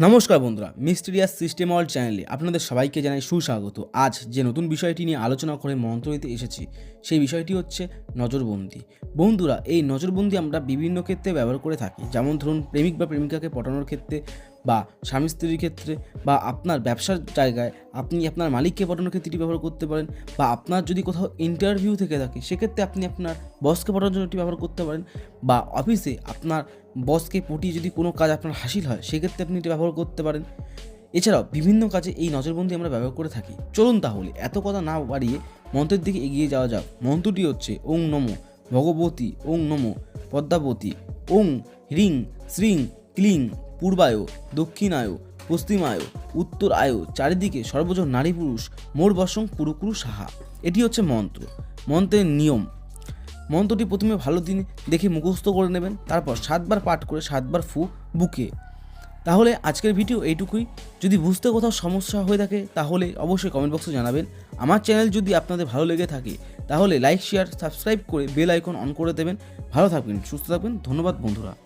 নমস্কার বন্ধুরা, mysterious system all চ্যানেলে আপনাদের সবাইকে জানাই সুস্বাগত। আজ যে নতুন বিষয়টি নিয়ে আলোচনা করে মন্ত্র দিতে এসেছি, সেই বিষয়টি হচ্ছে নজরবন্দি। বন্ধুরা, এই নজরবন্দি আমরা বিভিন্ন ক্ষেত্রে ব্যবহার করে থাকি। যেমন ধরুন, প্রেমিক বা প্রেমিকাকে পটানোর ক্ষেত্রে বা স্বামী স্ত্রীর ক্ষেত্রে বা আপনার ব্যবসার জায়গায় আপনি আপনার মালিককে পটানোর ক্ষেত্রে এটি ব্যবহার করতে পারেন বা আপনার যদি কোথাও ইন্টারভিউ থেকে থাকে, সেক্ষেত্রে আপনি আপনার বসকে পটানোর জন্য এটি ব্যবহার করতে পারেন বা অফিসে আপনার বসকে পটিয়ে যদি কোনো কাজ আপনার হাসিল হয়, সেক্ষেত্রে আপনি এটি ব্যবহার করতে পারেন। এছাড়াও বিভিন্ন কাজে এই নজরবন্দি আমরা ব্যবহার করে থাকি। চলুন তাহলে এত কথা না বাড়িয়ে মন্ত্রের দিকে এগিয়ে যাওয়া যাক। মন্ত্রটি হচ্ছে ওং নমো ভগবতী, ওং নমো পদ্মাবতী, ওং হ্রিং শ্রিং ক্লিং পূর্বায়, দক্ষিণায় উত্তর আয় চারিদিকে সর্বজন নারী পুরুষ, মোর বসং পুরুকুরু সাহা। এটি হচ্ছে মন্ত্র। মন্ত্রের নিয়ম। মন্ত্রটি প্রথমে ভালো দিন দেখে মুখস্থ করে নেবেন, তারপর সাতবার পাঠ করে সাতবার ফু বুকে। তাহলে আজকের ভিডিও এইটুকুই। যদি বুঝতে কোথাও সমস্যা হয়ে থাকে, তাহলে অবশ্যই কমেন্ট বক্সে জানাবেন। আমার চ্যানেল যদি আপনাদের ভালো লেগে থাকে, তাহলে লাইক শেয়ার সাবস্ক্রাইব করে বেল আইকন অন করে দেবেন। ভালো থাকবেন, সুস্থ থাকবেন। ধন্যবাদ, বন্ধুরা।